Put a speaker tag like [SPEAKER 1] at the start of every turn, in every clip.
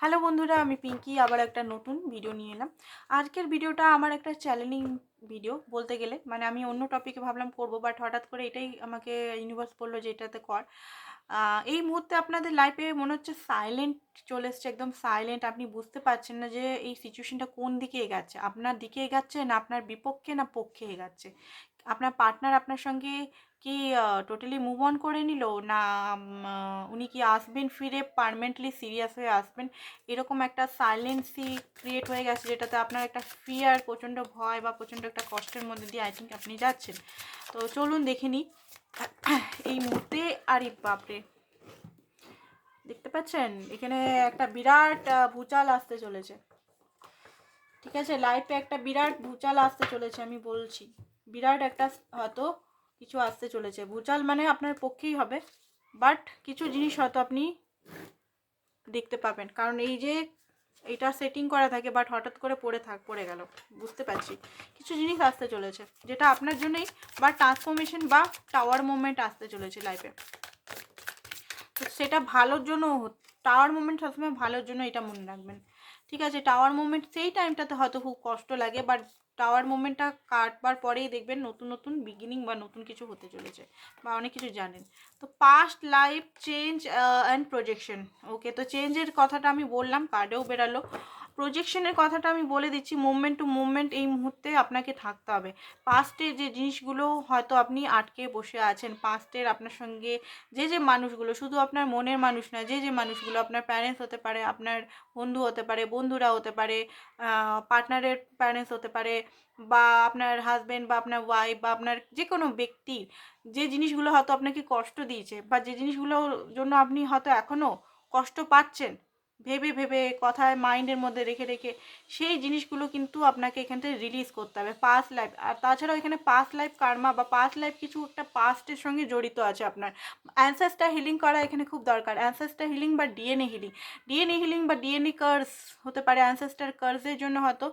[SPEAKER 1] Hello বন্ধুরা, আমি পিঙ্কি, আবার একটা নতুন ভিডিও নিয়ে এলাম। আজকের ভিডিওটা আমার একটা চ্যালেঞ্জিং ভিডিও বলতে গেলে। মানে আমি অন্য টপিকে ভাবলাম করব বাট হঠাৎ করে এটাই আমাকে ইউনিভার্স বলল যে এটাতে কর। এই মুহূর্তে আপনাদের লাইফে মনে হচ্ছে সাইলেন্ট চলে এসছে, একদম সাইলেন্ট আপনি বুঝতে পারছেন না যে এই সিচুয়েশনটা কোন দিকে এগাচ্ছে। আপনার দিকে এগাচ্ছে না আপনার বিপক্ষে না পক্ষে এগাচ্ছে। আপনার পার্টনার আপনার সঙ্গে কি টোটালি মুভ অন করে নিল? না উনি কি আসবেন ফিরে পারমানেন্টলি সিরিয়াস হয়ে আসবেন? এরকম একটা সাইলেন্সি ক্রিয়েট হয়ে গেছে যেটাতে আপনার একটা ফিয়ার প্রচণ্ড ভয় বা প্রচণ্ড একটা কষ্টের মধ্যে দিয়ে আই থিঙ্ক আপনি যাচ্ছেন। তো চলুন দেখে নিই। এই মুহূর্তে, আরে বাপরে! দেখতে পাচ্ছেন? এখানে একটা বিরাট ভূচাল আসতে চলেছে। ঠিক আছে? লাইফে একটা বিরাট ভূচাল আসতে চলেছে, আমি বলছি। বিরাট একটা হয়তো কিছু আসতে চলেছে। ভূচাল মানে আপনার পক্ষেই হবে বাট কিছু জিনিস হয়তো আপনি দেখতে পাবেন। কারণ এই যে এটা সেটিং করা থাকে বাট হঠাৎ করে পড়ে থাক, পড়ে গেল, বুঝতে পারছি। কিছু জিনিস আসতে চলেছে, যেটা আপনার জন্যই, বা ট্রান্সফরমেশন বা টাওয়ার মুভমেন্ট আসতে চলেছে লাইফে তো সেটা ভালোর জন্য টাওয়ার মুভমেন্ট সবসময় ভালোর জন্য এটা মনে রাখবেন। ঠিক আছে টাওয়ার মুভমেন্ট সেই টাইমটাতে হয়তো খুব কষ্ট লাগে বাট টাওয়ার মুভমেন্টটা কাটবার পরেই দেখবেন নতুন নতুন বিগিনিং বা নতুন কিছু হতে চলেছে বা অনেক কিছু জানেন। তো past life change and projection okay তো চেঞ্জের কথাটা আমি বললাম কার্ডেও বেরালো। প্রজেকশনের কথাটা আমি বলে দিচ্ছি মুভমেন্ট টু মুভমেন্ট এই মুহূর্তে আপনাকে থাকতে হবে। পাস্টে যে জিনিসগুলো হয়তো আপনি আটকে বসে আছেন পাস্টের আপনার সঙ্গে যে যে মানুষগুলো, শুধু আপনার মনের মানুষ না, যে যে মানুষগুলো আপনার প্যারেন্টস হতে পারে, আপনার বন্ধু হতে পারে বন্ধুরা হতে পারে পার্টনারের প্যারেন্টস হতে পারে, বা আপনার হাজব্যান্ড বা আপনার ওয়াইফ বা আপনার যে কোনো ব্যক্তির যে জিনিসগুলো হয়তো আপনাকে কষ্ট দিয়েছে বা যে জিনিসগুলোর জন্য আপনি হয়তো এখনও কষ্ট পাচ্ছেন ভেবে ভেবে কথায় মাইন্ডের মধ্যে রেখে রেখে সেই জিনিসগুলো কিন্তু আপনাকে এখান থেকে রিলিজ করতে হবে। পাস্ট লাইফ আর তাছাড়াও এখানে পাস্ট লাইফ কার্মা বা পাস্ট লাইফ কিছু একটা পাস্টের সঙ্গে জড়িত আছে আপনার। অ্যানসেস্টার হিলিং করা এখানে খুব দরকার। অ্যানসেস্টার হিলিং বা ডিএনএ হিলিং ডিএনএ হিলিং বা ডিএনএ কার্স হতে পারে। অ্যানসেস্টার কার্সের জন্য হয়তো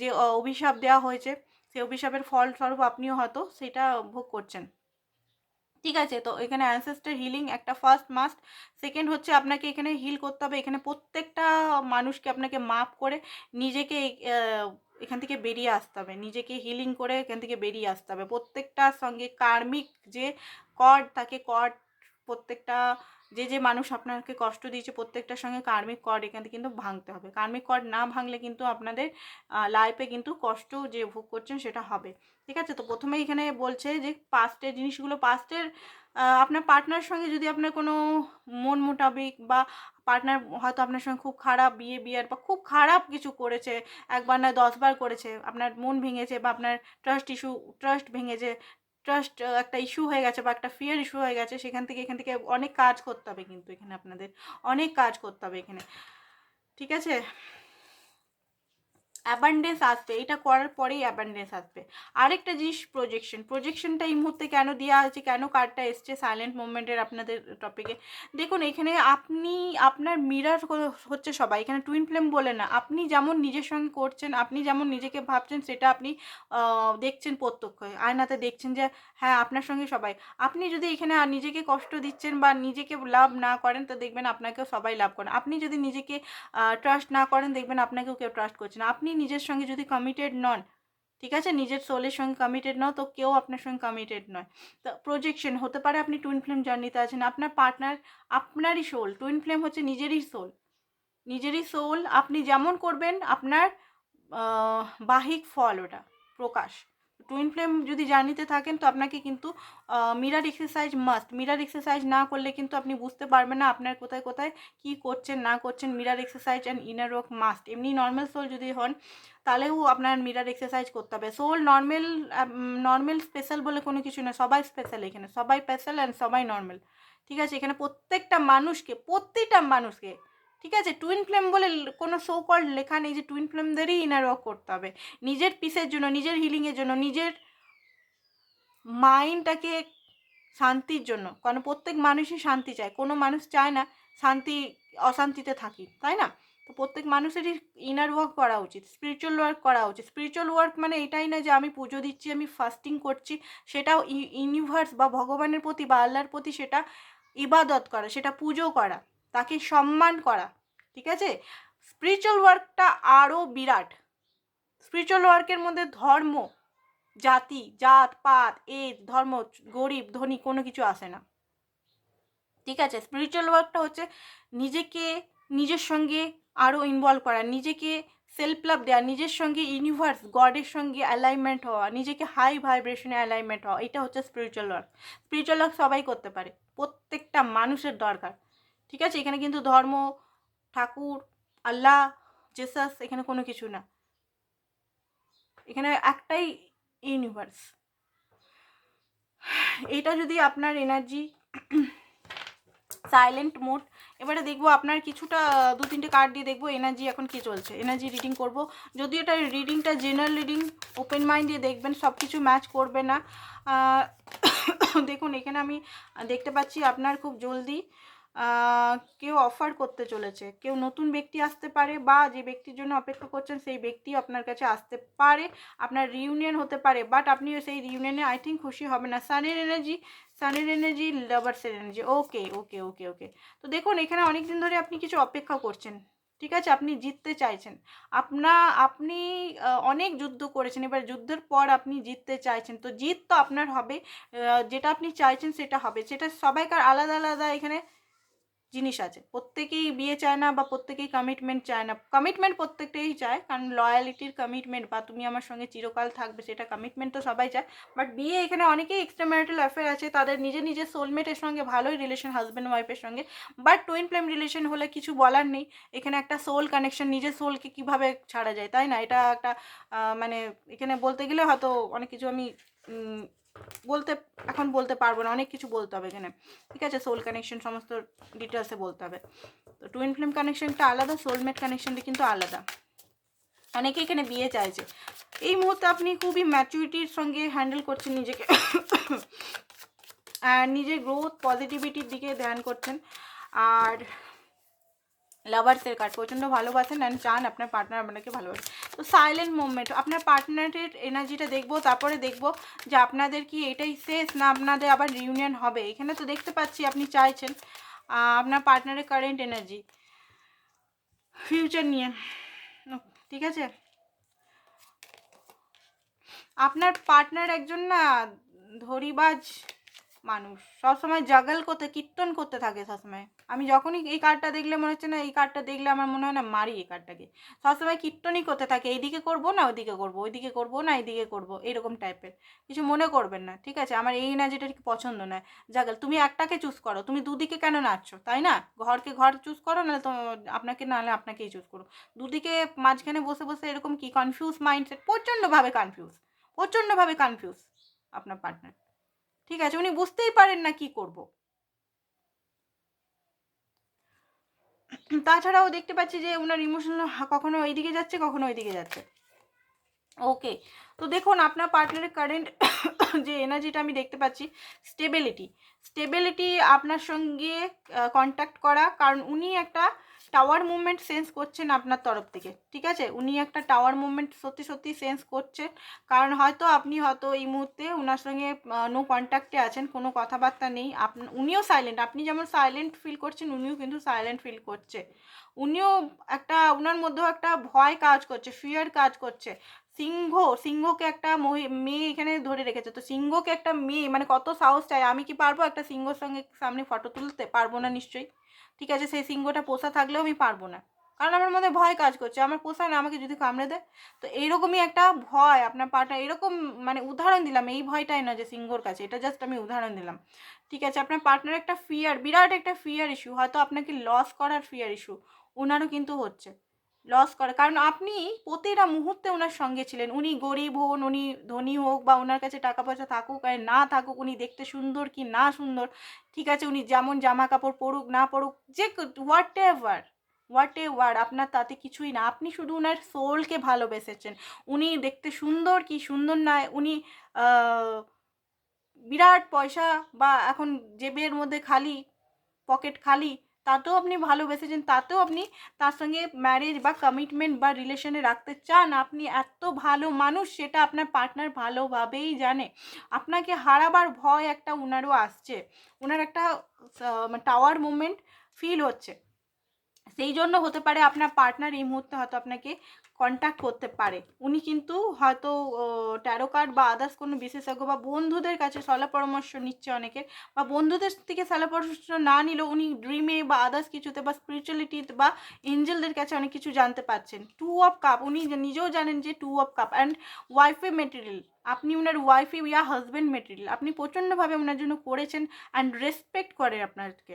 [SPEAKER 1] যে, অভিশাপ দেওয়া হয়েছে সেই অভিশাপের ফলস্বরূপ আপনিও হয়তো সেটা ভোগ করছেন। ঠিক আছে, তো এখানে অ্যানসেস্টার হিলিং একটা ফার্স্ট মাস্ট সেকেন্ড হচ্ছে আপনাকে এখানে হিল করতে হবে, এখানে প্রত্যেকটা মানুষকে আপনাকে মাপ করে নিজেকে এখান থেকে বেরিয়ে আসতে হবে, নিজেকে হিলিং করে এখান থেকে বেরিয়ে আসতে হবে। প্রত্যেকটার সঙ্গে কার্মিক যে কর্ড তাকে কর্ড প্রত্যেকটা যে যে মানুষ আপনাকে কষ্ট দিয়েছে প্রত্যেকটার সঙ্গে কার্মিক কর্ড এখান কিন্তু ভাঙতে হবে। কার্মিক কর্ড না ভাঙলে কিন্তু আপনাদের লাইফে কিন্তু কষ্ট যে ভোগ করছেন সেটা হবে। ঠিক আছে? তো প্রথমেই এখানে বলছে যে পাস্টের জিনিসগুলো পাস্টের আপনার পার্টনার সঙ্গে যদি আপনার কোনো মন মোটাবিক বা পার্টনার হয়তো আপনার সঙ্গে খুব খারাপ বিয়ে, বিয়ার বা খুব খারাপ কিছু করেছে, একবার না দশবার করেছে, আপনার মন ভেঙেছে বা আপনার ট্রাস্ট ইস্যু ট্রাস্ট ভেঙেছে ট্রাস্ট একটা ইস্যু হয়ে গেছে বা একটা ফিয়ার ইস্যু হয়ে গেছে, সেখান থেকে, এখান থেকে অনেক কাজ করতে হবে কিন্তু, এখানে আপনাদের অনেক কাজ করতে হবে এখানে। ঠিক আছে? অ্যাবান্ডেন্স আসবে, এটা করার পরেই অ্যাবান্ডেন্স আসবে। আরেকটা জিনিস প্রজেকশন প্রজেকশনটা এই মুহূর্তে কেন দেওয়া হয়েছে, কেন কার্ডটা এসছে সাইলেন্ট মুভমেন্টের আপনাদের টপিকে দেখুন, এখানে আপনি, আপনার মিরার হচ্ছে সবাই, এখানে টুইন ফ্লেম বলে না, আপনি যেমন নিজের সঙ্গে করছেন, আপনি যেমন নিজেকে ভাবছেন, সেটা আপনি দেখছেন প্রত্যক্ষ আয়নাতে দেখছেন যে হ্যাঁ আপনার সঙ্গে সবাই। আপনি যদি এখানে নিজেকে কষ্ট দিচ্ছেন বা নিজেকে লাভ না করেন, তো দেখবেন আপনাকেও সবাই লাভ করেন আপনি যদি নিজেকে ট্রাস্ট না করেন, দেখবেন আপনাকেও কেউ ট্রাস্ট করছে না। আপনি নিজের সঙ্গে যদি কমিটেড নন, ঠিক আছে? নিজের সোলের সঙ্গে কমিটেড নয় তো কেউ আপনার সঙ্গে কমিটেড নয়। তো প্রজেকশন হতে পারে আপনি টুইন ফ্লেম জার্নিতে আছেন, আপনার পার্টনার আপনারই সোল টুইন ফ্লেম হচ্ছে নিজেরই সোল নিজেরই সোল আপনি যেমন করবেন, আপনার বাহিক ফল ওটা, প্রকাশ। টুইন ফ্লেম যদি জার্নিতে থাকেন, তো আপনাকে কিন্তু mirror exercise must mirror exercise না করলে কিন্তু আপনি বুঝতে পারবেন না আপনার কোথায় কোথায় কি করছেন, না করছেন। Mirror exercise and inner work must এমনি নর্মাল সোল যদি হন, তাহলেও আপনার মিরার এক্সারসাইজ করতে হবে। সোল নর্মাল নর্মাল স্পেশাল বলে কোনো কিছু না, সবাই স্পেশাল এখানে। সবাই স্পেশাল অ্যান্ড সবাই নর্মাল ঠিক আছে? এখানে প্রত্যেকটা মানুষকে প্রতিটা মানুষকে ঠিক আছে? টুইন ফ্লেম বলে কোনো শো কল লেখা নেই যে টুইন ফ্লেমদেরই ইনার ওয়ার্ক করতে হবে। নিজের পিসের জন্য, নিজের হিলিংয়ের জন্য, নিজের মাইন্ডটাকে শান্তির জন্য। কারণ প্রত্যেক মানুষই শান্তি চায়। কোনো মানুষ চায় না শান্তি, অশান্তিতে থাকি, তাই না? তো প্রত্যেক মানুষেরই ইনার ওয়ার্ক করা উচিত স্পিরিচুয়াল ওয়ার্ক করা উচিত। স্পিরিচুয়াল ওয়ার্ক মানে এটাই না যে আমি পুজো দিচ্ছি, আমি ফাস্টিং করছি, সেটাও ইউনিভার্স বা ভগবানের প্রতি বা আল্লাহর প্রতি সেটা ইবাদত করা, সেটা পুজো করা। তাকে সম্মান করা, ঠিক আছে? স্পিরিচুয়াল ওয়ার্কটা আরও বিরাট। স্পিরিচুয়াল ওয়ার্কের মধ্যে ধর্ম, জাতি, জাত, পাত, এজ, ধর্ম, গরিব, ধনী কোনো কিছু আসে না। ঠিক আছে? স্পিরিচুয়াল ওয়ার্কটা হচ্ছে নিজেকে, নিজের সঙ্গে আরও ইনভলভ করা, নিজেকে সেলফ লাভ দেওয়া নিজের সঙ্গে ইউনিভার্স গডের সঙ্গে অ্যালাইনমেন্ট হওয়া, নিজেকে হাই ভাইব্রেশনে অ্যালাইনমেন্ট হওয়া, এটা হচ্ছে স্পিরিচুয়াল ওয়ার্ক স্পিরিচুয়াল ওয়ার্ক সবাই করতে পারে, প্রত্যেকটা মানুষের দরকার। ঠিক আছে? এখানে কিন্তু ধর্ম, ঠাকুর, আল্লাহ জেসাস এখানে কোনো কিছু না। এখানে একটাই ইউনিভার্স এটা যদি আপনার এনার্জি সাইলেন্ট মোড এবারে দেখব আপনার কিছুটা, দু, তিনটে কার্ড দিয়ে দেখব এনার্জি এখন কি চলছে। এনার্জি রিডিং করব। যদি এটা রিডিংটা জেনারেল রিডিং ওপেন মাইন্ড দিয়ে দেখবেন সব কিছু ম্যাচ করবে না। দেখুন, এখানে আমি দেখতে পাচ্ছি আপনার খুব জলদি কেউ অফার করতে চলেছে। কেউ নতুন ব্যক্তি আসতে পারে বা যে ব্যক্তির জন্য অপেক্ষা করছেন সেই ব্যক্তি আপনার কাছে আসতে পারে। আপনার রিউনিয়ন হতে পারে বাট আপনি সেই রিউনিয়নে আই থিঙ্ক খুশি হবে না। সানের এনার্জি সানের energy লাভার্সের energy okay okay okay okay তো দেখুন, এখানে অনেক দিন ধরে আপনি কিছু অপেক্ষা করছেন। ঠিক আছে? আপনি জিততে চাইছেন। আপনা, আপনি অনেক যুদ্ধ করেছেন। এবার যুদ্ধের পর আপনি জিততে চাইছেন। তো জিত তো আপনার হবে। যেটা আপনি চাইছেন সেটা হবে। সেটা সবাইকার আলাদা আলাদা এখানে জিনিস আছে। প্রত্যেকেই বিয়ে চায় না বা প্রত্যেকেই কমিটমেন্ট চায় না। কমিটমেন্ট প্রত্যেকটাই চায়, কারণ লয়ালিটির কমিটমেন্ট বা তুমি আমার সঙ্গে চিরকাল থাকবে সেটা কমিটমেন্ট তো সবাই চায়। বাট বিয়ে এখানে অনেকেই এক্সট্রা ম্যারিটাল অ্যাফেয়ার আছে, তাদের নিজের নিজের সোলমেটের সঙ্গে, ভালোই রিলেশন হাজব্যান্ড ওয়াইফের সঙ্গে। বাট টুইন প্লেম রিলেশন হলে কিছু বলার নেই। এখানে একটা সোল কানেকশন নিজের সোলকে কীভাবে ছাড়া যায়, তাই না? এটা একটা মানে এখানে বলতে গেলে হয়তো অনেক কিছু আমি বলতে, এখন বলতে পারব না, অনেক কিছু বলতে হবে এখানে। ঠিক আছে? সোল কানেকশন সমস্ত ডিটেলসে বলতে হবে। তো টুইন ফ্লেম কানেকশনটা আলাদা সোলমেট কানেকশনটা কিন্তু আলাদা। অনেকে এখানে বিয়ে চাইছে। এই মুহূর্তে আপনি খুবই ম্যাচুরিটির সঙ্গে হ্যান্ডেল করছেন নিজেকে। আর নিজের গ্রোথ পজিটিভিটির দিকে ধ্যান করছেন। আর লাভার্সের কার্ড প্রচণ্ড ভালোবাসেন অ্যান্ড চান আপনার পার্টনার আপনাকে ভালোবাসে। তো সাইলেন্ট মুভমেন্ট আপনার পার্টনারের এনার্জিটা দেখব, তারপরে দেখব যে আপনাদের কি এটাই শেষ না আপনাদের আবার রিউনিয়ন হবে। এখানে তো দেখতে পাচ্ছি আপনি চাইছেন আপনার পার্টনারের কারেন্ট এনার্জি ফিউচার নিয়ে। ঠিক আছে? আপনার পার্টনার একজন না ধরিবাজ মানুষ। সবসময় জাগল করতে, কীর্তন করতে থাকে সবসময়। আমি যখনই এই কার্ডটা দেখলে মনে হচ্ছে না, এই কার্ডটা দেখলে আমার মনে হয় না মারি এই কার্ডটাকে সবসময় কীর্তনই করতে থাকে, এইদিকে করব না, ওইদিকে করব ওইদিকে করব না, এইদিকে করব, এরকম টাইপের কিছু মনে করবেন না, ঠিক আছে? আমার এই এনার্জিটা পছন্দ নয়। জাগাল তুমি একটাকে চুজ করো, তুমি দুদিকে কেন নাচছো, তাই না? ঘরকে ঘর চুজ করো না তো আপনাকে, নাহলে আপনাকেই চুজ করো। দুদিকে মাঝখানে বসে বসে এরকম কি কনফিউজ মাইন্ডসেট প্রচণ্ডভাবে কনফিউজ প্রচণ্ডভাবে কনফিউজ আপনার পার্টনার ঠিক আছে? উনি বুঝতেই পারেন না কি করব। তাছাড়াও দেখতে পাচ্ছি যে ওনার ইমোশনাল কখনো এইদিকে যাচ্ছে, কখনো ওইদিকে যাচ্ছে। ওকে তো দেখুন, আপনার পার্টনারের কারেন্ট যে এনার্জিটা আমি দেখতে পাচ্ছি স্টেবিলিটি স্টেবিলিটি আপনার সঙ্গে কন্ট্যাক্ট করা, কারণ উনি একটা টাওয়ার মুভমেন্ট সেন্স করছেন আপনার তরফ থেকে, ঠিক আছে? উনি একটা টাওয়ার মুভমেন্ট সত্যি সত্যি সেন্স করছেন, কারণ হয়তো আপনি হয়তো এই মুহূর্তে ওনার সঙ্গে নো কন্ট্যাক্টে আছেন, কোনো কথাবার্তা নেই আপনি উনিও সাইলেন্ট আপনি যেমন সাইলেন্ট ফিল করছেন, উনিও কিন্তু সাইলেন্ট ফিল করছে। উনিও একটা ওনার মধ্যেও একটা ভয় কাজ করছে ফিয়ার কাজ করছে। সিংহ, সিংহকে একটা মেয়ে এখানে ধরে রেখেছে। তো সিংহকে একটা মেয়ে মানে কত সাহস চাই, আমি কি পারব? একটা সিংহর সঙ্গে সামনে ফটো তুলতে পারব না নিশ্চয়ই। ঠিক আছে, সেই সিংহটা পোষা থাকলেও আমি পারব না। কারণ আমার মধ্যে ভয় কাজ করছে। আমার পোষা না, আমাকে যদি কামড়ে দেয়, তো এইরকমই একটা ভয় আপনার পাটা, এরকম মানে উদাহরণ দিলাম। এই ভয়টাই না যে সিংহর কাছে, এটা জাস্ট আমি উদাহরণ দিলাম। ঠিক আছে, আপনার পার্টনার একটা ফিয়ার বিরাট একটা ফিয়ার ইস্যু হয়তো আপনাকে লস করার ফিয়ার ইস্যু ওনারও কিন্তু হচ্ছে। লস করে। কারণ আপনি প্রতিটা মুহূর্তে ওনার সঙ্গে ছিলেন। উনি গরিব হন, উনি ধনী হোক বা ওনার কাছে টাকা পয়সা থাকুক আর না থাকুক, উনি দেখতে সুন্দর কি না সুন্দর, ঠিক আছে, উনি যেমন জামা কাপড় পরুক, না পরুক, যে হোয়াট এভার হোয়াট এভার আপনার তাতে কিছুই না। আপনি শুধু ওনার সোলকে ভালোবেসেছেন। উনি দেখতে সুন্দর কি সুন্দর নয় উনি বিরাট পয়সা বা এখন জেবের মধ্যে খালি পকেট খালি তাতেও আপনি ভালোবেসেছেন, তাতেও আপনি তার সঙ্গে ম্যারেজ বা কমিটমেন্ট বা রিলেশনে রাখতে চান। আপনি এত ভালো মানুষ, সেটা আপনার পার্টনার ভালোভাবেই জানে। আপনাকে হারাবার ভয় একটা উনারও আসছে। ওনার একটা টাওয়ার মুভমেন্ট ফিল হচ্ছে। সেই জন্য হতে পারে আপনার পার্টনার এই মুহূর্তে হয়তো আপনাকে কন্ট্যাক্ট করতে পারে। উনি কিন্তু হয়তো ট্যারো কার্ড বা আদার্স কোনো বিশেষজ্ঞ বা বন্ধুদের কাছে সলা পরামর্শ নিচ্ছে অনেকের বা বন্ধুদের থেকে সলা পরামর্শ না নিলেও উনি ড্রিমে বা আদার্স কিছুতে বা স্পিরিচুয়ালিটিতে বা এঞ্জেলদের কাছে অনেক কিছু জানতে পারছেন। টু অফ কাপ উনি নিজেও জানেন যে টু অফ কাপ অ্যান্ড ওয়াইফে মেটেরিয়াল আপনি ওনার ওয়াইফে ইয়া হাজব্যান্ড মেটেরিয়াল আপনি প্রচণ্ডভাবে ওনার জন্য করেছেন অ্যান্ড রেসপেক্ট করেন আপনাকে।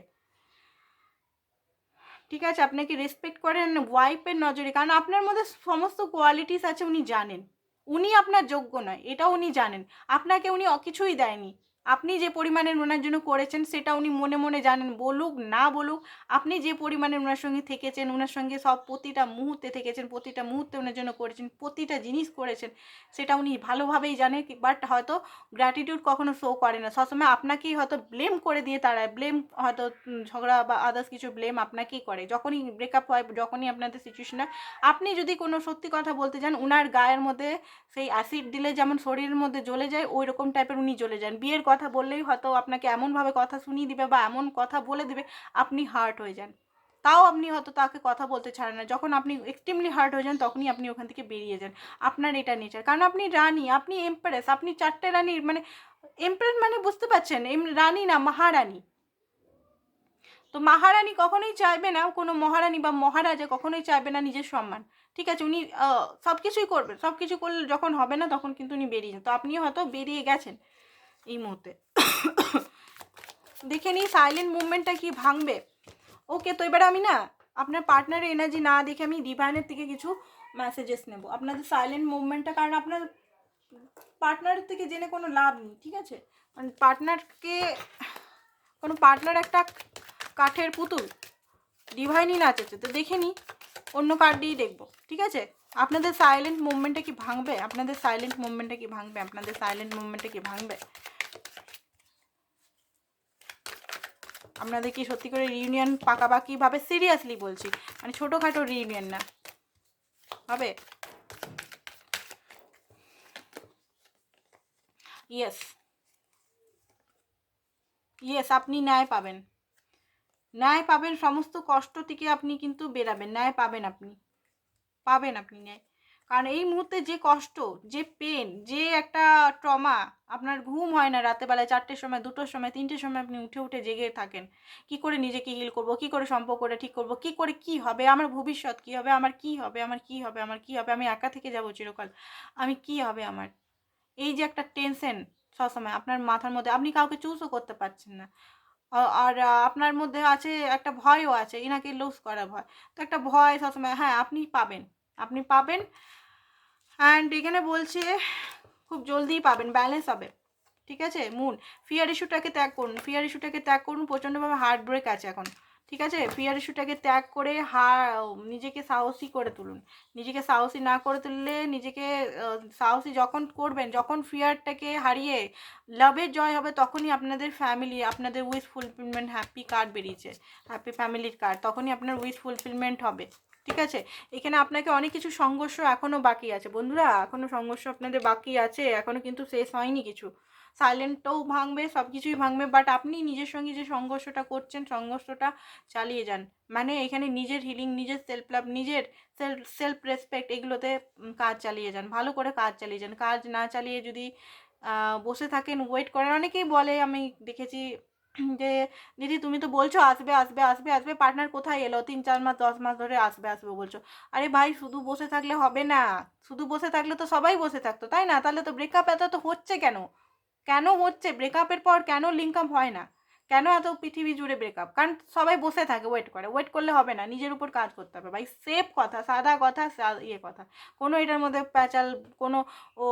[SPEAKER 1] ঠিক আছে, আপনাকে রেসপেক্ট করেন ওয়াইফের নজরে, কারণ আপনার মধ্যে সমস্ত কোয়ালিটিস আছে উনি জানেন। উনি আপনার যোগ্য নয় এটা উনি জানেন। আপনাকে উনি কিছুই দেয়নি। আপনি যে পরিমাণের ওনার জন্য করেছেন, সেটা উনি মনে মনে জানেন। বলুক, না বলুক, আপনি যে পরিমাণে ওনার সঙ্গে থেকেছেন ওনার সঙ্গে সব প্রতিটা মুহূর্তে থেকেছেন, প্রতিটা মুহূর্তে ওনার জন্য করেছেন, প্রতিটা জিনিস করেছেন, সেটা উনি ভালোভাবেই জানে, বাট হয়তো গ্র্যাটিটিউড কখনো শো করে না। সবসময় আপনাকেই হয়তো ব্লেম করে দিয়ে তারা ব্লেম হয়তো ঝগড়া বা আদার্স কিছু ব্লেম আপনাকেই করে। যখনই ব্রেকআপ হয়, যখনই আপনাদের সিচুয়েশন হয়, আপনি যদি কোনো সত্যি কথা বলতে যান, উনার গায়ের মধ্যে সেই অ্যাসিড দিলে যেমন শরীরের মধ্যে জ্বলে যায় ওই রকম টাইপের উনি জ্বলে যান। বিয়ের কথা বললেই হয়তো আপনাকে এমনভাবে কথা শুনিয়ে দিবে বা এমন কথা বলে দিবে, আপনি হার্ট হয়ে যান। তাও আপনি হয়তো তাকে কথা বলতে ছাড়েন না। যখন আপনি এক্সট্রিমলি হার্ট হয়ে যান, তখনই আপনি ওখান থেকে বেরিয়ে যান। আপনার এটা নেচার কারণ আপনি রানী, আপনি এমপ্রেস আপনি চারটে রানী মানে এমপ্রেস মানে বুঝতে পারছেন? রানী না মহারানী। তো মহারানী কখনোই চাইবে না, কোনো মহারানী বা মহারাজা কখনোই চাইবে না নিজের সম্মান। ঠিক আছে? উনি সব কিছুই করবেন সব কিছু করলে যখন হবে না, তখন কিন্তু উনি বেরিয়ে যান। তো আপনিও হয়তো বেরিয়ে গেছেন। এই মুহূর্তে। দেখে নিই সাইলেন্ট মুভমেন্টটা কি ভাঙবে? ওকে তো এবার আমি না আপনার পার্টনারের এনার্জি না দেখে আমি ডিভাইনের থেকে কিছু মেসেজেস নেব। আপনাদের সাইলেন্ট মুভমেন্টটা কারণ আপনার পার্টনারের থেকে জেনে কোনো লাভ নেই, ঠিক আছে? মানে পার্টনারকে কোনো পার্টনার একটা কাঠের পুতুল ডিভাইনই নাচেছে তো দেখে নিই অন্য কার্ড দিয়েই দেখব, ঠিক আছে? আপনাদের সাইলেন্ট মুভমেন্টটা কি ভাঙবে? আপনাদের সাইলেন্ট মুভমেন্টটা কি ভাঙবে? আপনাদের সাইলেন্ট মুভমেন্টটা কি ভাঙবে? আপনাদের কি সত্যি করে রিউনিয়ন পাকাপাকিভাবে সিরিয়াসলি বলছি। মানে ছোটোখাটো রিউনিয়ন না। হবে? ইয়েস ইয়েস আপনি ন্যায় পাবেন। ন্যায় পাবেন, সমস্ত কষ্ট থেকে আপনি কিন্তু বেরাবেন। ন্যায় পাবেন আপনি। পাবেন আপনি ন্যায়। কারণ এই মুহূর্তে যে কষ্ট, যে পেন যে একটা ট্রমা আপনার ঘুম হয় না রাতেবেলায় চারটের সময়, দুটোর সময়, তিনটের সময় আপনি উঠে উঠে জেগে থাকেন। কি করে নিজেকে হিল করব? কি করে সম্পর্কটা ঠিক করব? কি করে কি হবে? আমার ভবিষ্যৎ কি হবে? আমার কি হবে? আমার কি হবে? আমার কি হবে? আমি একা থেকে যাব চিরকাল। আমি কি হবে আমার? এই যে একটা টেনশন সবসময় আপনার মাথার মধ্যে, আপনি কাউকে চুজও করতে পারছেন না। আর আপনার মধ্যে আছে একটা ভয়ও আছে এনাকে লুজ করা ভয়। তো একটা ভয় সবসময় হ্যাঁ আপনি পাবেন। আপনি পাবেন অ্যান্ড এখানে বলছে, খুব জলদিই পাবেন ব্যালেন্স হবে। ঠিক আছে? মুন ফিয়ার ইস্যুটাকে ত্যাগ করুন। ফিয়ার ইস্যুটাকে ত্যাগ করুন, প্রচণ্ডভাবে হার্ট ব্রেক আছে এখন। ঠিক আছে? ফিয়ার ইস্যুটাকে ত্যাগ করে হা নিজেকে সাহসী করে তুলুন। নিজেকে সাহসী না করে তুললে নিজেকে সাহসী যখন করবেন, যখন ফিয়ারটাকে হারিয়ে লাভের জয় হবে, তখনই আপনাদের ফ্যামিলি আপনাদের উইথ ফুলফিলমেন্ট হ্যাপি কার্ড বেরিয়েছে। হ্যাপি ফ্যামিলির কার্ড তখনই আপনার উইথ ফুলফিলমেন্ট হবে। ঠিক আছে? এখানে আপনাকে অনেক কিছু সংঘর্ষ এখনও বাকি আছে। বন্ধুরা এখনও সংঘর্ষ আপনাদের বাকি আছে এখনও কিন্তু শেষ হয়নি কিছু। সাইলেন্টও ভাঙবে সব কিছুই ভাঙবে বাট আপনি নিজের সঙ্গে যে সংঘর্ষটা করছেন, সংঘর্ষটা চালিয়ে যান। মানে এখানে নিজের হিলিং নিজের সেলফ লাভ নিজের সেলফ সেলফ রেসপেক্ট এগুলোতে কাজ চালিয়ে যান। ভালো করে কাজ চালিয়ে যান। কাজ না চালিয়ে যদি বসে থাকেন ওয়েট করেন, অনেকেই বলে, আমি দেখেছি যে, দিদি, তুমি তো বলছো আসবে আসবে আসবে আসবে পার্টনার কোথায় এলো? তিন, চার মাস, দশ মাস ধরে আসবে আসবে বলছো। আরে ভাই, শুধু বসে থাকলে হবে না। শুধু বসে থাকলে তো সবাই বসে থাকতো, তাই না? তাহলে তো ব্রেকআপ এত তো হচ্ছে কেন? কেন হচ্ছে? ব্রেকআপের পর কেন লিঙ্ক আপ হয় না? কেন এত পৃথিবী জুড়ে ব্রেকআপ কারণ সবাই বসে থাকে ওয়েট করে। ওয়েট করলে হবে না, নিজের উপর কাজ করতে হবে ভাই। সেফ কথা, সাদা কথা ইয়ে কথা। কোনো এটার মধ্যে প্যাচাল, কোনো, ও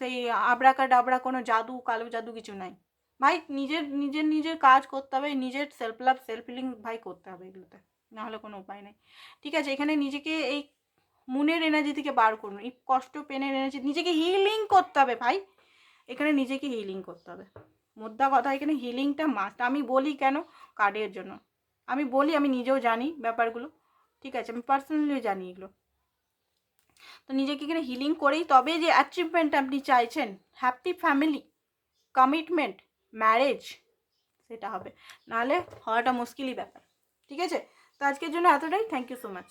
[SPEAKER 1] সেই আবড়াকা ডাবড়া কোনো জাদু, কালো জাদু কিছু নাই। ভাই নিজের নিজের নিজের কাজ করতে হবে, নিজের সেলফ লাভ সেলফ ফিলিং ভাই করতে হবে এগুলোতে, নাহলে কোনো উপায় নেই। ঠিক আছে, এখানে নিজেকে এই মুনের এনার্জি থেকে বার করুন, এই কষ্ট পেনের এনার্জি নিজেকে হিলিং করতে হবে ভাই। এখানে নিজেকে হিলিং করতে হবে। মোদ্দা কথা, এখানে হিলিংটা মাস্ট আমি বলি কেন? কার্ডের জন্য? আমি বলি, আমি নিজেও জানি ব্যাপারগুলো, ঠিক আছে, আমি পার্সোনালিও জানি এগুলো। তো নিজেকে এখানে হিলিং করেই, তবে যে অ্যাচিভমেন্ট আপনি চাইছেন হ্যাপি ফ্যামিলি কমিটমেন্ট ম্যারেজ সেটা হবে। নাহলে হওয়াটা মুশকিলই ব্যাপার। ঠিক আছে? তো আজকের জন্য এতটাই। Thank you so much